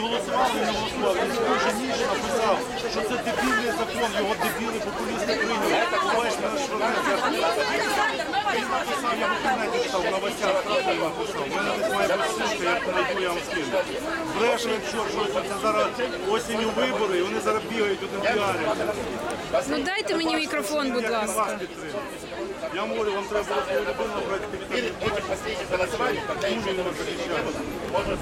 голосували, він не голосував. Він дуже ніже написав, що це дебільний закон, його дебіли популісти прийняли. Знаєш, на що він написав, я в інтернеті читав, в новостях правда написав. У мене десь має бути сушка, я знайду, я вам скину. Бреше, якщо щось, що це зараз осінню вибори, і вони зараз бігають один піарі. Ну дайте мені мікрофон, будь ласка. Я говорю, вам треба було свою людину брати підтримку. Эти последние голосования, когда Дуже не захищали.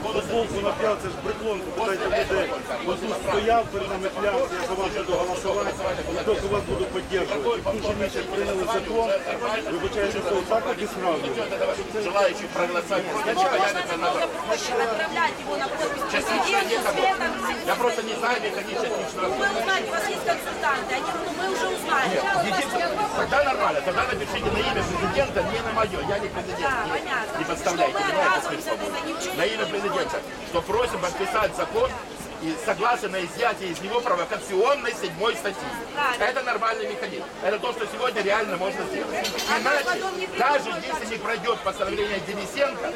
Футболку нап'яв, це ж приклонку, питайте людей. Ось тут стояв перед нами клявся, я за вас буду голосувати, і тільки вас буду підтримувати. І дуже місяць прийняли закон, вибачайте, що так обісравлює. желающих проголосовать, значит, появится на проще отправлять его на подпись Частично президенту, некому. Светом. Я просто не знаю механизм частичного Мы узнали, у вас есть консультанты, они, ну, мы уже узнали. Тогда нормально, тогда напишите на имя президента, не на мое, я не президент. Да, понятно. Не подставляйте, Что мы понимаете, отказываемся смысл? от этой ничего На не имя президента, что просим подписать закон и согласен на изъятие из него провокационной седьмой статьи. Правильно. Это нормальный механизм. Это то, что сегодня реально можно сделать. Иначе, не придет даже если не пройдет постановление Денисенко,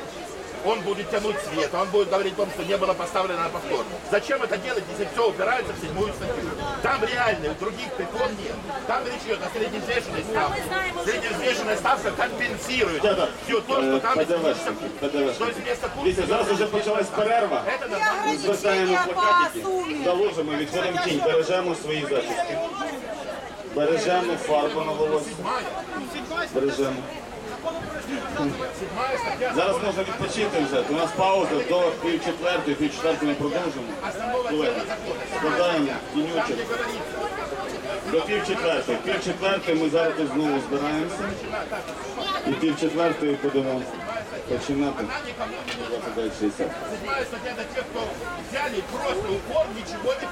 он будет тянуть свет, он будет говорить о том, что не было поставлено на повтор. Зачем это делать, если все упирается в седьмую статью? Там реально, у других препон нет. Там речь идет о средневзвешенной ставке. мы знаем уже. Средневзвешенная ставка компенсирует Да-да. все то, что там Е, ПДВ. излишек. ПДВ. То есть вместо Дивіться, зараз вже почалась перерва. Это нормально. Ми звертаємо плакатики, заложимо, відходимо в тінь, бережемо свої зачіски. Бережемо фарбу на волосі. Бережемо. Зараз можна відпочити вже. У нас пауза до пів четвертої, пів четвертої ми продовжимо. Колеги, складаємо тінючок. До пів четвертої. Пів четвертої ми зараз знову збираємося. І пів четвертої будемо починати. 29.60. Седьмая статья это те, кто взяли просто упор, ничего не